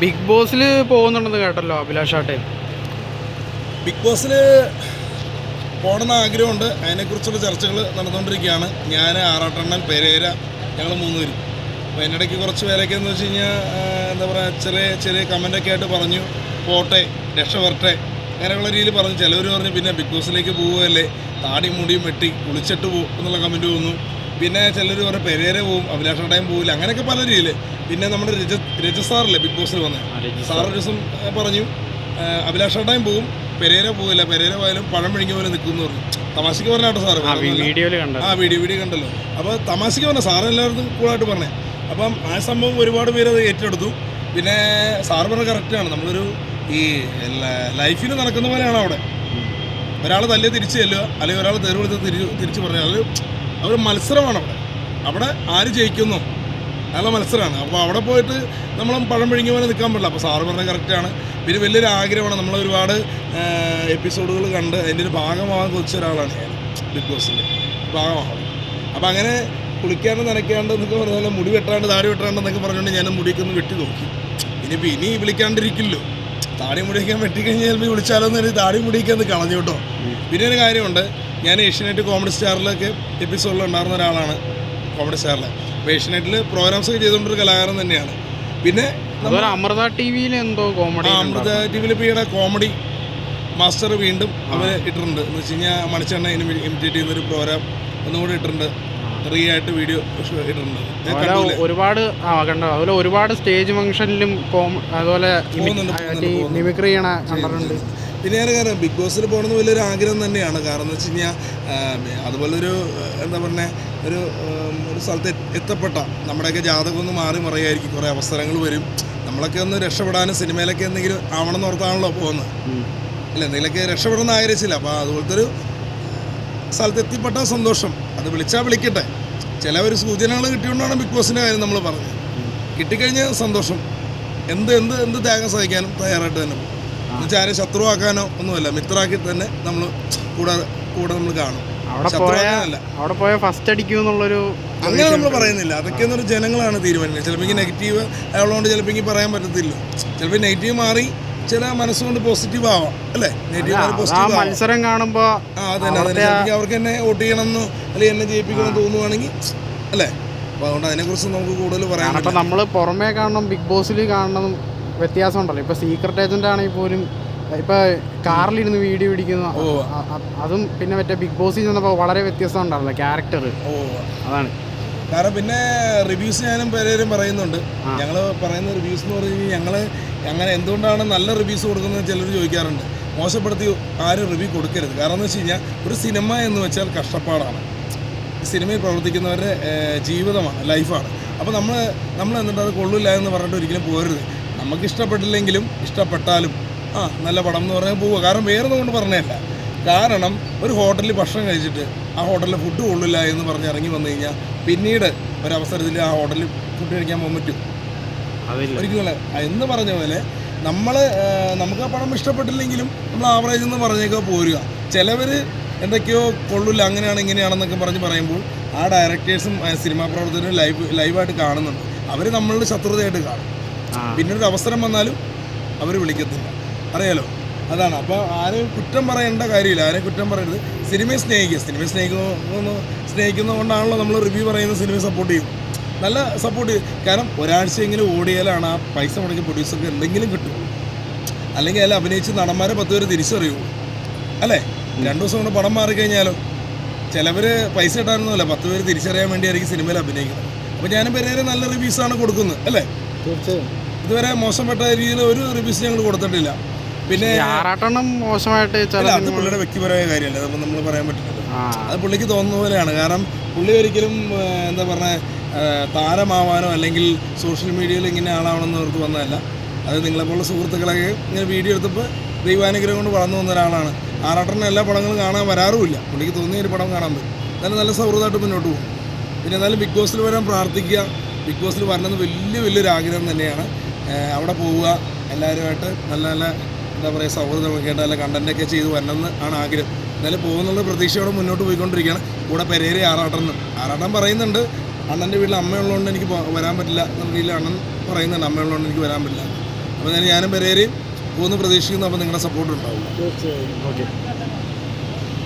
Big ബോസിൽ പോകുന്നുണ്ടെന്ന് കേട്ടല്ലോ Abhilash അഭിലാഷാട്ടെ big ബോസിൽ പോകണമെന്ന് ആഗ്രഹമുണ്ട്. അതിനെക്കുറിച്ചുള്ള ചർച്ചകൾ നടന്നുകൊണ്ടിരിക്കുകയാണ്. ഞാൻ ആറാട്ടെണ്ണൻ പെരേര ഞങ്ങൾ മൂന്നുപേരും. അപ്പോൾ അതിനിടയ്ക്ക് കുറച്ച് പേരൊക്കെ എന്ന് വെച്ച് കഴിഞ്ഞാൽ എന്താ പറയുക ചെറിയ ചെറിയ കമന്റൊക്കെ ആയിട്ട് പറഞ്ഞു പോട്ടെ രക്ഷപ്പെടട്ടെ അങ്ങനെയുള്ള രീതിയിൽ പറഞ്ഞു. ചിലവർ പറഞ്ഞു പിന്നെ ബിഗ് ബോസിലേക്ക് പോവുകയല്ലേ? താടി മുടിയും വെട്ടി കുളിച്ചിട്ട് പോകും എന്നുള്ള കമന്റ് വന്നു. പിന്നെ ചിലർ പറഞ്ഞ പെരേര പോവും അഭിലാഷാട്ടയും പോവില്ല. അങ്ങനെയൊക്കെ പല രീതിയിൽ പിന്നെ നമ്മുടെ രജ സാറല്ലേ ബിഗ് ബോസിൽ വന്നത് സാർ. ഒരു ദിവസം പറഞ്ഞു അഭിലാഷ ടൈം പോവും പെരേര പോവില്ല പെരേര പോയാലും പഴം പിഴിഞ്ഞ പോലെ നിൽക്കുന്നു പറഞ്ഞു. തമാശക്ക് പറഞ്ഞാട്ടോ സാറ്. ആ വീഡിയോ വീഡിയോ കണ്ടല്ലോ. അപ്പോൾ തമാശക്ക് പറഞ്ഞ സാറ് എല്ലാവർക്കും കൂളായിട്ട് പറഞ്ഞേ. അപ്പം ആ സംഭവം ഒരുപാട് പേര് അത് ഏറ്റെടുത്തു. പിന്നെ സാറ് പറഞ്ഞ കറക്റ്റാണ് നമ്മളൊരു ഈ ലൈഫിൽ നടക്കുന്ന പോലെയാണ് അവിടെ. ഒരാൾ തല്ലിയ തിരിച്ചു ചെല്ലുക അല്ലെങ്കിൽ ഒരാൾ തെറി വിളിച്ച് തിരിച്ച് തിരിച്ച് പറഞ്ഞാൽ ഒരു മത്സരമാണ് അവിടെ. അവിടെ ആര് ജയിക്കുന്നു? നല്ല മത്സരമാണ്. അപ്പോൾ അവിടെ പോയിട്ട് നമ്മൾ പഴം പിഴിഞ്ഞ പോലെ നിൽക്കാൻ പറ്റില്ല. അപ്പോൾ സാറ് പറഞ്ഞത് കറക്റ്റാണ് പിന്നെ വലിയൊരു ആഗ്രഹമാണ്. നമ്മൾ ഒരുപാട് എപ്പിസോഡുകൾ കണ്ട് അതിന്റെ ഒരു ഭാഗമാകാൻ കൊതിച്ച ഒരാളാണ് ഞാൻ ബിഗ് ബോസിന്റെ ഭാഗമാകും അപ്പോൾ അങ്ങനെ കുളിക്കാണ്ട് നനയ്ക്കാണ്ട് എന്നൊക്കെ പറഞ്ഞാൽ മുടി വെട്ടാണ്ട് താടി വെട്ടാണ്ട് എന്നൊക്കെ പറഞ്ഞുകൊണ്ട് ഞാൻ മുടിയൊക്കെ ഒന്ന് വെട്ടി നോക്കി. ഇനിയിപ്പോൾ ഇനി വിളിക്കാണ്ടിരിക്കില്ലോ താടി മുടിയൊക്കെ വെട്ടിക്കഴിഞ്ഞാൽ ചിലപ്പോൾ വിളിച്ചാലോ എന്ന് താടി മുടിയൊക്കെ അത് കളഞ്ഞു കേട്ടോ. പിന്നെ ഒരു കാര്യമുണ്ട് ഞാൻ ഏഷ്യനെറ്റ് കോമഡി സ്റ്റാറിലൊക്കെ എപ്പിസോഡിൽ ഉണ്ടായിരുന്ന ഒരാളാണ് കോമഡി സ്റ്റാറിൽ അപ്പോൾ ഏഷ്യനെറ്റിൽ പ്രോഗ്രാംസ് ഒക്കെ ചെയ്തുകൊണ്ടൊരു കലാകാരൻ തന്നെയാണ്. പിന്നെ അമൃത ടി വിയിൽ എന്തോ കോമഡി അമൃത ടി വിയിൽ ഇപ്പോൾ കോമഡി മാസ്റ്റർ വീണ്ടും അവർ ഇട്ടിട്ടുണ്ട്. എന്ന് വെച്ച് കഴിഞ്ഞാൽ മണിച്ചെണ്ണ ഇമിറ്റേറ്റ് ചെയ്യുന്നൊരു പ്രോഗ്രാം ഒന്നുകൂടി ഇട്ടിട്ടുണ്ട്. റീ ആയിട്ട് വീഡിയോ ഇട്ടിട്ടുണ്ട് ഒരുപാട് ആ കണ്ടോ? അതുപോലെ ഒരുപാട് സ്റ്റേജ് ഫംഗ്ഷനിലും അതുപോലെ മിമിക്രി ചെയ്യണ കണ്ടിട്ടുണ്ട്. പിന്നെ ഞാൻ കാരണം ബിഗ് ബോസിൽ പോകണമെന്ന് വലിയൊരു ആഗ്രഹം തന്നെയാണ്. കാരണം എന്ന് വെച്ച് കഴിഞ്ഞാൽ അതുപോലെ ഒരു എന്താ പറയുക ഒരു ഒരു സ്ഥലത്ത് എത്തപ്പെട്ട നമ്മുടെയൊക്കെ ജാതകം ഒന്ന് മാറി മറിയായിരിക്കും. കുറേ അവസരങ്ങൾ വരും. നമ്മളൊക്കെ ഒന്ന് രക്ഷപ്പെടാനും സിനിമയിലൊക്കെ എന്തെങ്കിലും ആവണം എന്ന് ഓർത്താണല്ലോ പോകുന്നത്. അല്ല? എന്തെങ്കിലുമൊക്കെ രക്ഷപ്പെടുന്ന ആഗ്രഹിച്ചില്ല. അപ്പോൾ അതുപോലത്തെ ഒരു സ്ഥലത്ത് എത്തിപ്പെട്ട സന്തോഷം. അത് വിളിച്ചാൽ വിളിക്കട്ടെ. ചില ഒരു സൂചനകൾ കിട്ടിയോണ്ടാണ് ബിഗ് ബോസിന്റെ കാര്യം നമ്മൾ പറഞ്ഞത്. കിട്ടിക്കഴിഞ്ഞ സന്തോഷം. എന്ത് എന്ത് എന്ത് ത്യാഗം സഹിക്കാനും തയ്യാറായിട്ട് തന്നെ പോകും. എന്നുവെച്ചാൽ ആരെ ശത്രുവാക്കാനോ ഒന്നുമല്ല. മിത്രാക്കി തന്നെ നമ്മൾ കൂടെ കൂടെ നമ്മൾ കാണും. അവിടെ പോയ ശത്രുവാക്കാനല്ല അവിടെ പോയ ഫസ്റ്റ് അടിക്കൂ എന്നുള്ളൊരു അങ്ങനെ നമ്മൾ പറയുന്നില്ല. അതൊക്കെ എന്നൊരു ജനങ്ങളാണ് തീരുമാനിക്കുന്നത്. ചിലപ്പോൾ നെഗറ്റീവ് ആയതുകൊണ്ട് ചിലപ്പോൾ പറയാൻ പറ്റത്തില്ല. ചിലപ്പോൾ നെഗറ്റീവ് മാറി ചില മനസ്സുകൊണ്ട് പോസിറ്റീവ് ആവാം അല്ലേ? നെഗറ്റീവ് മത്സരം കാണുമ്പോ ആ അതന്നെ അതന്നെ അവർക്ക് എന്നെ വോട്ട് ചെയ്യണമെന്നോ അല്ലെങ്കിൽ എന്നെ ജയിപ്പിക്കണം തോന്നുവാണെങ്കിൽ അല്ലേ? അപ്പോൾ അതുകൊണ്ട് അതിനെക്കുറിച്ച് നമുക്ക് കൂടുതൽ പറയാം അപ്പൊ നമ്മൾ പുറമേ കാണണം ബിഗ് ബോസിൽ കാണണം വ്യത്യാസം ഉണ്ടല്ലോ. ഇപ്പൊ സീക്രട്ട് ഏജന്റ് ആണെങ്കിൽ പോലും ഇപ്പൊ കാറിലിരുന്ന് വീഡിയോ പിടിക്കുന്ന അതും പിന്നെ മറ്റേ ബിഗ് ബോസിൽ ചെന്നപ്പോൾ വളരെ വ്യത്യസ്തം ഉണ്ടാവില്ല ക്യാരക്ടർ ഓ. അതാണ്. കാരണം പിന്നെ റിവ്യൂസ് ഞാനും പലരും പറയുന്നുണ്ട്. ഞങ്ങൾ പറയുന്ന റിവ്യൂസ് എന്ന് പറഞ്ഞു കഴിഞ്ഞാൽ ഞങ്ങൾ അങ്ങനെ എന്തുകൊണ്ടാണ് നല്ല റിവ്യൂസ് കൊടുക്കുന്നത് ചിലർ ചോദിക്കാറുണ്ട്. മോശപ്പെടുത്തി ആരും റിവ്യൂ കൊടുക്കരുത്. കാരണം എന്ന് വെച്ച് കഴിഞ്ഞാൽ ഒരു സിനിമ എന്ന് വെച്ചാൽ കഷ്ടപ്പാടാണ്. സിനിമയിൽ പ്രവർത്തിക്കുന്നവരുടെ ജീവിതമാണ് ലൈഫാണ് അപ്പോൾ നമ്മൾ നമ്മൾ എന്നിട്ട് അത് കൊള്ളില്ല എന്ന് പറഞ്ഞിട്ട് ഒരിക്കലും പോരരുത് നമുക്ക് ഇഷ്ടപ്പെട്ടില്ലെങ്കിലും ഇഷ്ടപ്പെട്ടാലും ആ നല്ല പടം എന്ന് പറഞ്ഞാൽ പോവുക കാരണം വേറെ കൊണ്ട് പറഞ്ഞതല്ല കാരണം ഒരു ഹോട്ടലിൽ ഭക്ഷണം കഴിച്ചിട്ട് ആ ഹോട്ടലിൽ ഫുഡ് കൊള്ളില്ല എന്ന് പറഞ്ഞ് ഇറങ്ങി വന്നു കഴിഞ്ഞാൽ പിന്നീട് ഒരവസരത്തിൽ ആ ഹോട്ടലിൽ ഫുഡ് കഴിക്കാൻ പോകാൻ പറ്റും. ഒരിക്കലും എന്ന് പറഞ്ഞ പോലെ നമ്മൾ നമുക്ക് ആ പണം ഇഷ്ടപ്പെട്ടില്ലെങ്കിലും നമ്മൾ ആവറേജ് എന്ന് പറഞ്ഞേക്കോ പോരുക. ചിലവർ എന്തൊക്കെയോ കൊള്ളില്ല അങ്ങനെയാണ് ഇങ്ങനെയാണെന്നൊക്കെ പറഞ്ഞ് പറയുമ്പോൾ ആ ഡയറക്ടേഴ്സും സിനിമാ പ്രവർത്തകരും ലൈവ് ലൈവായിട്ട് കാണുന്നുണ്ട്. അവർ നമ്മളുടെ ശത്രുതയായിട്ട് കാണും. പിന്നൊരു അവസരം വന്നാലും അവർ വിളിക്കത്തില്ല. അറിയാലോ? അതാണ്. അപ്പോൾ ആരെയും കുറ്റം പറയേണ്ട കാര്യമില്ല. ആരെയും കുറ്റം പറയരുത്. സിനിമയെ സ്നേഹിക്കുക. സിനിമയെ സ്നേഹിക്കുന്ന സ്നേഹിക്കുന്നതുകൊണ്ടാണല്ലോ നമ്മൾ റിവ്യൂ പറയുന്ന സിനിമ സപ്പോർട്ട് ചെയ്യും. നല്ല സപ്പോർട്ട് ചെയ്യും. കാരണം ഒരാഴ്ചയെങ്കിലും ഓടിയാലാണ് ആ പൈസ മുടക്കിയ പ്രൊഡ്യൂസർക്ക് എന്തെങ്കിലും കിട്ടും. അല്ലെങ്കിൽ അതിൽ അഭിനയിച്ച് നടന്മാരെ പത്ത് പേര് തിരിച്ചറിയൂ. അല്ലേ? രണ്ടു ദിവസം കൊണ്ട് പടം മാറിക്കഴിഞ്ഞാലോ? ചിലവർ പൈസ കിട്ടാനൊന്നുമല്ല. പത്ത് പേര് തിരിച്ചറിയാൻ വേണ്ടിയായിരിക്കും സിനിമയിൽ അഭിനയിക്കുന്നത്. അപ്പോൾ ഞാനും പേരെ നല്ല റിവ്യൂസാണ് കൊടുക്കുന്നത്. അല്ലേ? തീർച്ചയായും. ഇതുവരെ മോശപ്പെട്ട രീതിയിൽ ഒരു റിവ്യൂസ് ഞങ്ങൾ കൊടുത്തിട്ടില്ല. പിന്നെ ആറാട്ടെണ്ണം മോശമായിട്ട് അത് പുള്ളിയുടെ വ്യക്തിപരമായ കാര്യമല്ല. അത് നമ്മൾ പറയാൻ പറ്റില്ല അത് പുള്ളിക്ക് തോന്നുന്ന പോലെയാണ്. കാരണം പുള്ളി ഒരിക്കലും എന്താ പറഞ്ഞ താരമാവാനോ അല്ലെങ്കിൽ സോഷ്യൽ മീഡിയയിൽ ഇങ്ങനെ ആളാവണമെന്ന് അവർക്ക് വന്നതല്ല. അത് നിങ്ങളെപ്പോലുള്ള സുഹൃത്തുക്കളൊക്കെ ഇങ്ങനെ വീഡിയോ എടുത്തപ്പോൾ ദൈവാനുഗ്രഹം കൊണ്ട് വളർന്നു വന്ന ഒരാളാണ്. ആറാട്ടറിന് എല്ലാ പടങ്ങളും കാണാൻ വരാറുമില്ല. പുള്ളിക്ക് തോന്നിയ ഒരു പടം കാണാൻ പറ്റും. എന്നാലും നല്ല സൗഹൃദമായിട്ട് മുന്നോട്ട് പോകും. പിന്നെ എന്നാലും ബിഗ് ബോസിൽ വരാൻ പ്രാർത്ഥിക്കുക. ബിഗ് ബോസിൽ വരണമെന്ന് വലിയ വലിയൊരു ആഗ്രഹം തന്നെയാണ് അവിടെ പോവുക. എല്ലാവരുമായിട്ട് നല്ല നല്ല എന്താ പറയുക സൗഹൃദമൊക്കെ ആയിട്ട് നല്ല കണ്ടന്റൊക്കെ ചെയ്ത് വരണമെന്ന് ആണ് ആഗ്രഹം. എന്നാലും പോകുന്നുള്ള പ്രതീക്ഷയോടെ മുന്നോട്ട് പോയിക്കൊണ്ടിരിക്കുകയാണ്. കൂടെ പെരേരി ആറാട്ടനും ആറാട്ടം പറയുന്നുണ്ട്. അണ്ണന്റെ വീട്ടിൽ അമ്മയുള്ളതുകൊണ്ട് എനിക്ക് വരാൻ പറ്റില്ല എന്നുള്ള രീതിയിൽ അണ്ണൻ പറയുന്നുണ്ട്. അമ്മയുള്ളതുകൊണ്ട് എനിക്ക് വരാൻ പറ്റില്ല. അപ്പോൾ ഞാൻ ഞാനും പെരേരെയും പോകുന്ന പ്രതീക്ഷിക്കുന്നു. അപ്പോൾ നിങ്ങളുടെ സപ്പോർട്ട് ഉണ്ടാവും. ഓക്കെ.